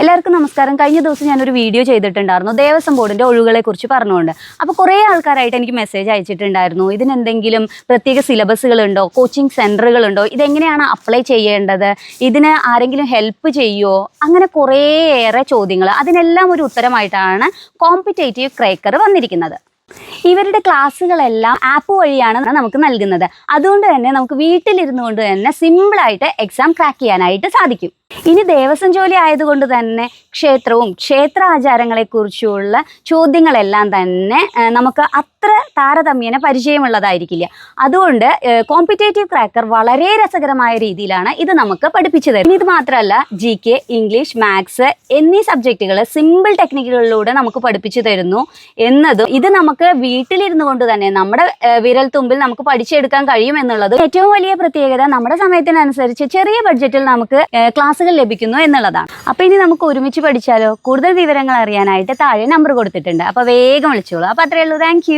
എല്ലാവർക്കും നമസ്കാരം. കഴിഞ്ഞ ദിവസം ഞാനൊരു വീഡിയോ ചെയ്തിട്ടുണ്ടായിരുന്നു. ദേവസ്വം ബോർഡിന്റെ ഒഴിവുകളെ കുറിച്ച് പറഞ്ഞുകൊണ്ട്. അപ്പോൾ കുറേ ആൾക്കാരായിട്ട് എനിക്ക് മെസ്സേജ് അയച്ചിട്ടുണ്ടായിരുന്നു. ഇതിനെന്തെങ്കിലും പ്രത്യേക സിലബസുകളുണ്ടോ? കോച്ചിങ് സെന്ററുകളുണ്ടോ ഇതെങ്ങനെയാണ് അപ്ലൈ ചെയ്യേണ്ടത്? ഇതിന് ആരെങ്കിലും ഹെൽപ്പ് ചെയ്യുമോ അങ്ങനെ കുറേയേറെ ചോദ്യങ്ങൾ അതിനെല്ലാം ഒരു ഉത്തരമായിട്ടാണ് കോമ്പറ്റേറ്റീവ് ക്രേക്കർ വന്നിരിക്കുന്നത്. ഇവരുടെ ക്ലാസ്സുകളെല്ലാം ആപ്പ് വഴിയാണ് നമുക്ക് നൽകുന്നത്. അതുകൊണ്ട് തന്നെ നമുക്ക് വീട്ടിലിരുന്നു കൊണ്ട് തന്നെ സിമ്പിളായിട്ട് എക്സാം ക്രാക്ക് ചെയ്യാനായിട്ട് സാധിക്കും. ഇനി ദേവസ്വം ജോലി ആയതുകൊണ്ട് തന്നെ ക്ഷേത്രവും ക്ഷേത്ര ആചാരങ്ങളെക്കുറിച്ചുള്ള ചോദ്യങ്ങളെല്ലാം തന്നെ നമുക്ക് അത്ര താരതമ്യേന പരിചയമുള്ളതായിരിക്കില്ല. അതുകൊണ്ട് കോമ്പറ്റേറ്റീവ് ക്രാക്കർ വളരെ രസകരമായ രീതിയിലാണ് ഇത് നമുക്ക് പഠിപ്പിച്ചു തരുന്നത്. ഇത് മാത്രമല്ല ജി കെ ഇംഗ്ലീഷ് മാത്സ് എന്നീ സബ്ജക്റ്റുകൾ സിമ്പിൾ ടെക്നിക്കുകളിലൂടെ നമുക്ക് പഠിപ്പിച്ചു തരുന്നു എന്നതും ഇത് നമുക്ക് വീട്ടിലിരുന്നു കൊണ്ട് തന്നെ നമ്മുടെ വിരൽ തുമ്പിൽ നമുക്ക് പഠിച്ചെടുക്കാൻ കഴിയും എന്നുള്ളത് ഏറ്റവും വലിയ പ്രത്യേകത നമ്മുടെ സമയത്തിനനുസരിച്ച് ചെറിയ ബഡ്ജറ്റിൽ നമുക്ക് ആ, ക്ലാസ്സുകൾ ലഭിക്കുന്നു എന്നുള്ളതാണ്. അപ്പോൾ ഇനി നമുക്ക് ഒരുമിച്ച് പഠിച്ചാലോ? കൂടുതൽ വിവരങ്ങൾ അറിയാനായിട്ട് താഴെ നമ്പർ കൊടുത്തിട്ടുണ്ട്. അപ്പോൾ വേഗം വിളിച്ചോളൂ. അപ്പോൾ അത്രയേ ഉള്ളൂ. താങ്ക്